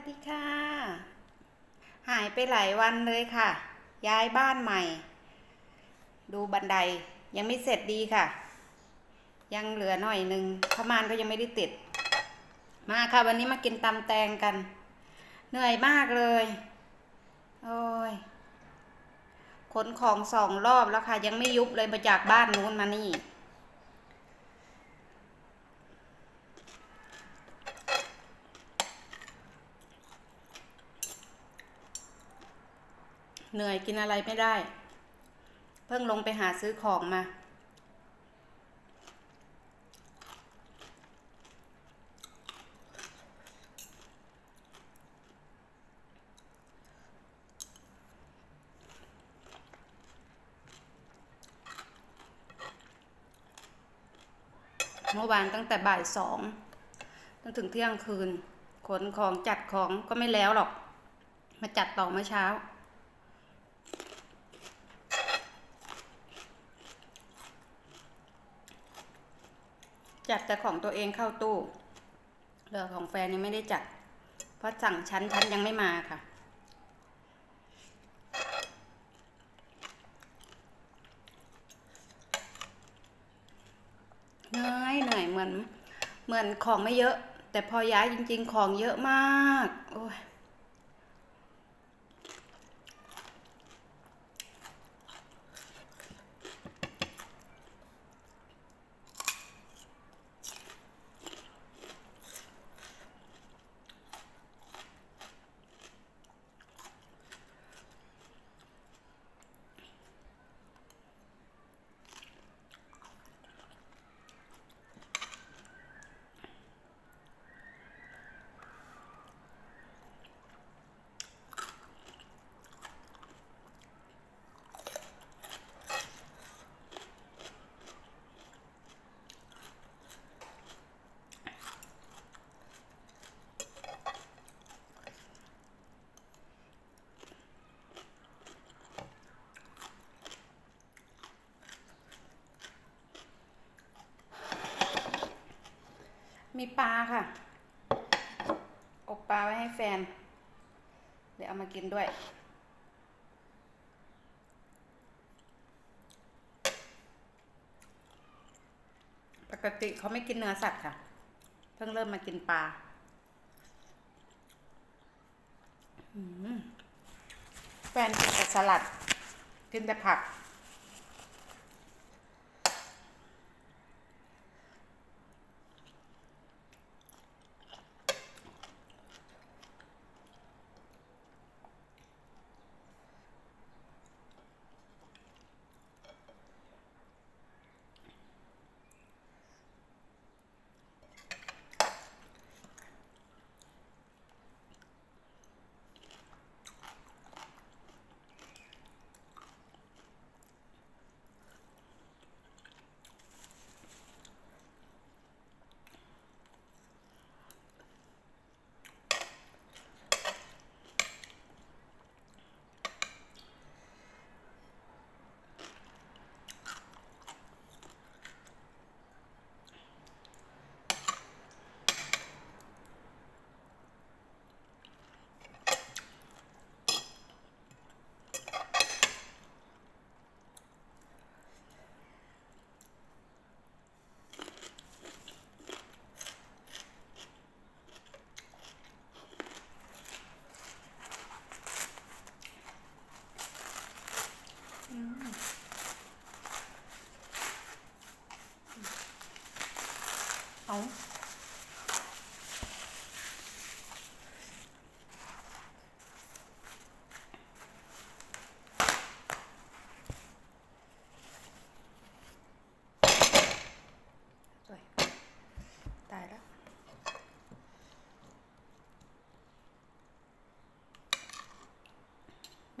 วัสดีค่ะ หายไปหลายวันเลยค่ะ ย้ายบ้านใหม่ ดูบันไดยังไม่เสร็จดีค่ะ ยังเหลือหน่อยหนึ่งผ้ามานก็ยังไม่ได้ติด มาค่ะวันนี้มากินตำแตงกัน เหนื่อยมากเลย โอ้ยขนของสองรอบแล้วค่ะ ยังไม่ยุบเลยมาจากบ้านนู้นมานี่ เหนื่อยกินอะไรไม่ได้ เพิ่งลงไปหาซื้อของมา เมื่อวานตั้งแต่บ่ายสองจนถึงเที่ยงคืนขนของจัดของก็ไม่แล้วหรอก มาจัดต่อเมื่อเช้า จัดแต่ของตัวเองเข้าตู้เรือของแฟนยังไม่ได้จัด เพราะสั่งชั้นชั้นยังไม่มาค่ะ เหนื่อยเหนื่อยเหมือน เหมือนของไม่เยอะ แต่พอย้ายจริง ๆ ของเยอะมาก โอ้ย มีปลาค่ะ อบปลาไว้ให้แฟน เดี๋ยวเอามากินด้วย ปกติเขาไม่กินเนื้อสัตว์ค่ะ เพิ่งเริ่มมากินปลาแฟนกินแต่สลัด กินแต่ผัก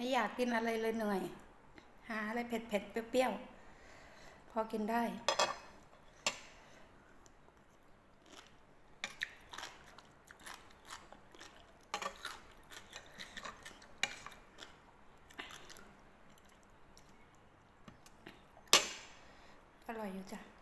ไม่อยากกินอะไรเลยเหนื่อย หาอะไรเผ็ดๆเปรี้ยวๆ พอกินได้อร่อยอยู่จ้ะ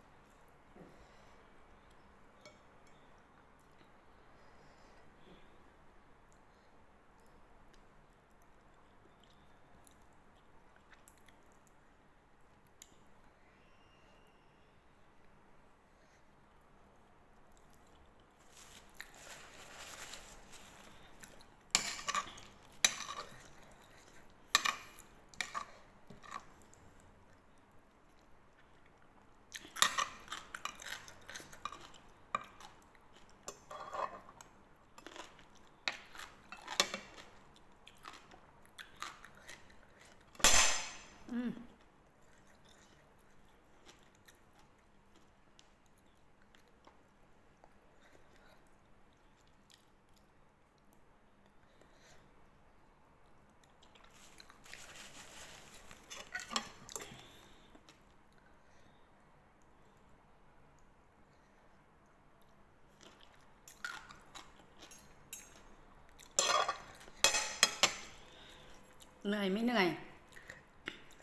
เหนื่อยไม่เหนื่อย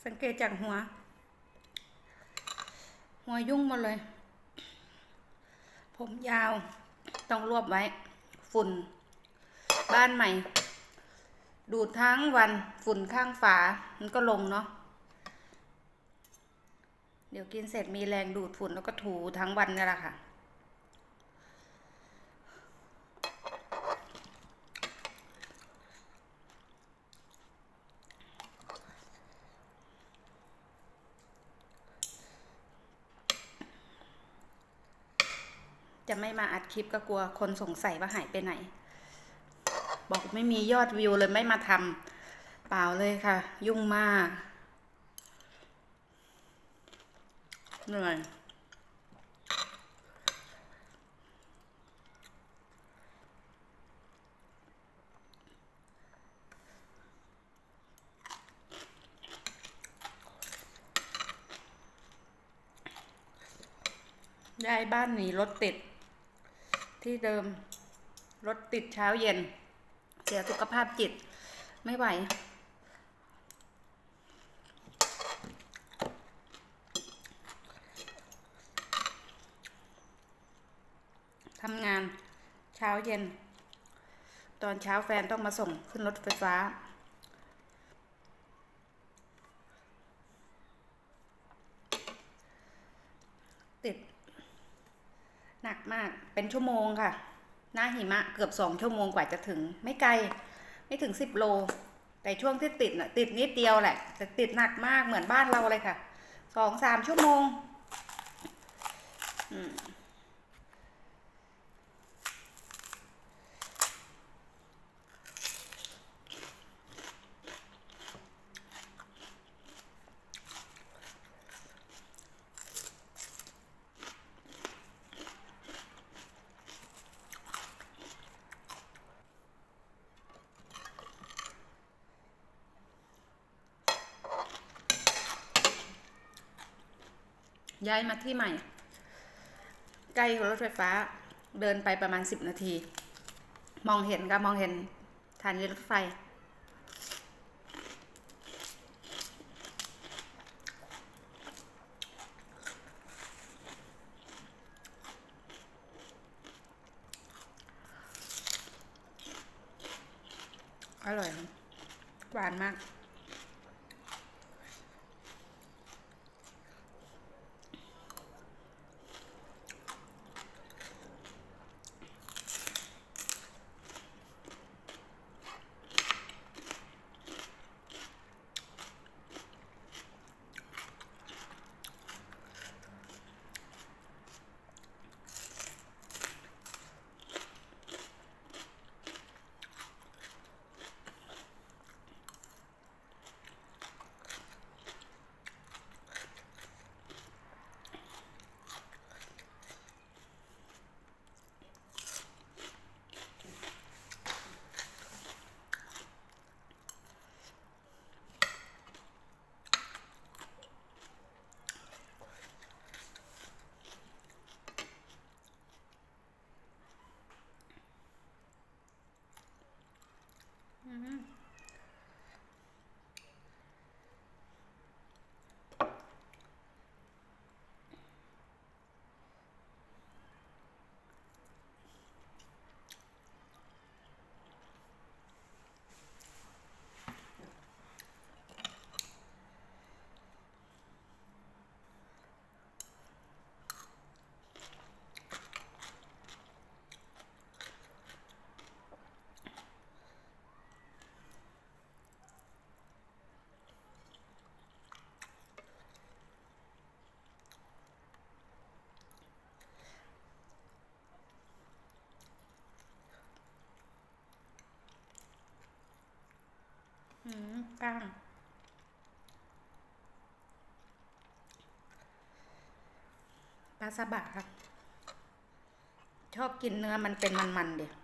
สังเกตจากหัว หัวยุ่งหมดเลย ผมยาวต้องรวบไว้ ฝุ่น บ้านใหม่ ดูดทั้งวันฝุ่นข้างฝา มันก็ลงเนาะเดี๋ยวกินเสร็จมีแรงดูดฝุ่นแล้วก็ถูทั้งวันนี่แหละค่ะ ม่มาอัดคลิปก็กลัวคนสงสัยว่าหายไปไหน บอกไม่มียอดวิวเลยไม่มาทำเปล่าเลยค่ะ ยุ่งมากเหนื่อยย้ายบ้านหนีรถติด ที่เดิมรถติดเช้าเย็น เสียสุขภาพจิตไม่ไหว ทำงานเช้าเย็น ตอนเช้าแฟนต้องมาส่งขึ้นรถไฟฟ้า ติด หนักมากเป็นชั่วโมงค่ะ หน้าหิมะเกือบสองชั่วโมงกว่าจะถึง ไม่ไกล ไม่ถึงสิบโล แต่ช่วงที่ติดน่ะติดนิดเดียวแหละแต่ติดหนักมากเหมือนบ้านเราเลยค่ะสองสามชั่วโมง ย้ายมาที่ใหม่ ใกล้รถไฟฟ้าเดินไปประมาณสิบนาที มองเห็นก็มองเห็นสถานีรถไฟ อร่อย หวานมาก อืม ก้าง ปลาซาบะครับชอบกินเนื้อมันเป็นมันๆเดียว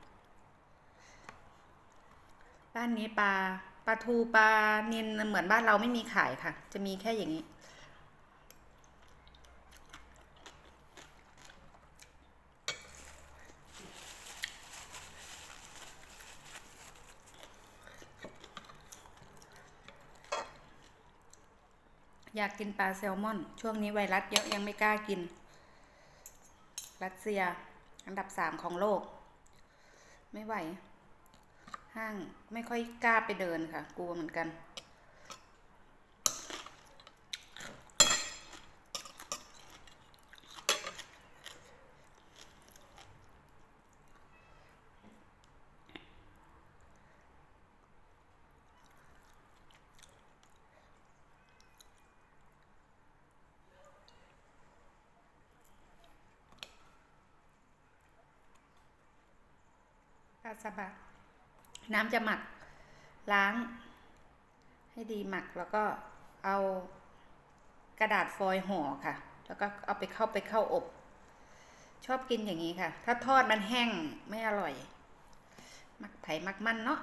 บ้านนี้ปลาปลาทูปลานินเหมือนบ้านเราไม่มีขายค่ะ จะมีแค่อย่างนี้ อยากกินปลาแซลมอน ช่วงนี้ไวรัสเยอะยังไม่กล้ากิน รัสเซีย อันดับสามของโลก ไม่ไหว ห้างไม่ค่อยกล้าไปเดินค่ะ กลัวเหมือนกันาซาบะน้ำจะหมักล้าง ให้ดีหมักแล้วก็เอากระดาษฟอยล์ห่อค่ะ แล้วก็เอาไปเข้าไปเข้าอบ ชอบกินอย่างนี้ค่ะ ถ้าทอดมันแห้งไม่อร่อย มักไผ่มักมันเนาะ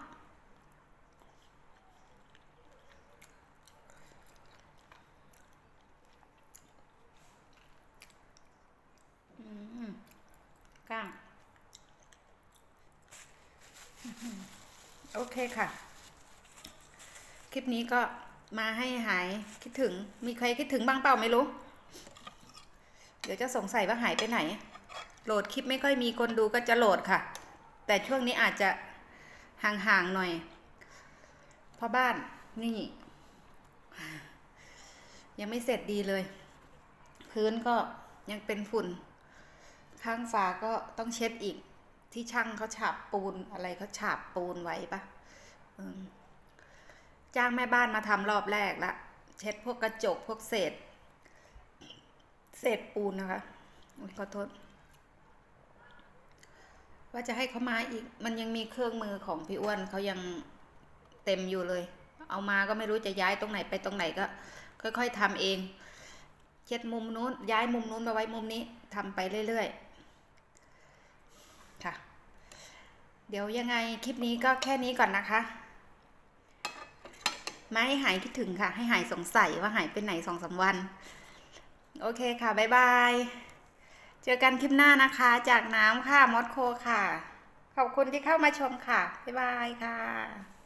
อืมก้าง โอเคค่ะ คลิปนี้ก็มาให้หายคิดถึง มีใครคิดถึงบ้างเปล่าไม่รู้ เดี๋ยวจะสงสัยว่าหายไปไหน โหลดคลิปไม่ค่อยมีคนดูก็จะโหลดค่ะ แต่ช่วงนี้อาจจะห่างๆหน่อยเพราะบ้านนี่ ยังไม่เสร็จดีเลย พื้นก็ยังเป็นฝุ่น ข้างฝาก็ต้องเช็ดอีก ที่ช่างเขาฉาบปูนอะไรเขาฉาบปูนไว้ปะจ้างแม่บ้านมาทำรอบแรกละเช็ดพวกกระจกพวกเศษ เศษปูนนะคะอุ๊ยขอโทษ ว่าจะให้เขามาอีก มันยังมีเครื่องมือของพี่อ้วนเขายังเต็มอยู่เลย เอามาก็ไม่รู้จะย้ายตรงไหนไปตรงไหนก็ ค่อย ๆทำเองเช็ดมุมนู้นย้ายมุมนู้นมาไว้มุมนี้ทำไปเรื่อยๆ ค่ะ เดี๋ยวยังไงคลิปนี้ก็แค่นี้ก่อนนะคะ ไม่ให้หายคิดถึงค่ะ ให้หายสงสัยว่าหายไปไหนสองสามวัน โอเคค่ะ บ๊ายบาย เจอกันคลิปหน้านะคะ จากน้ำค่ะ มอสโคค่ะ ขอบคุณที่เข้ามาชมค่ะ บ๊ายบายค่ะ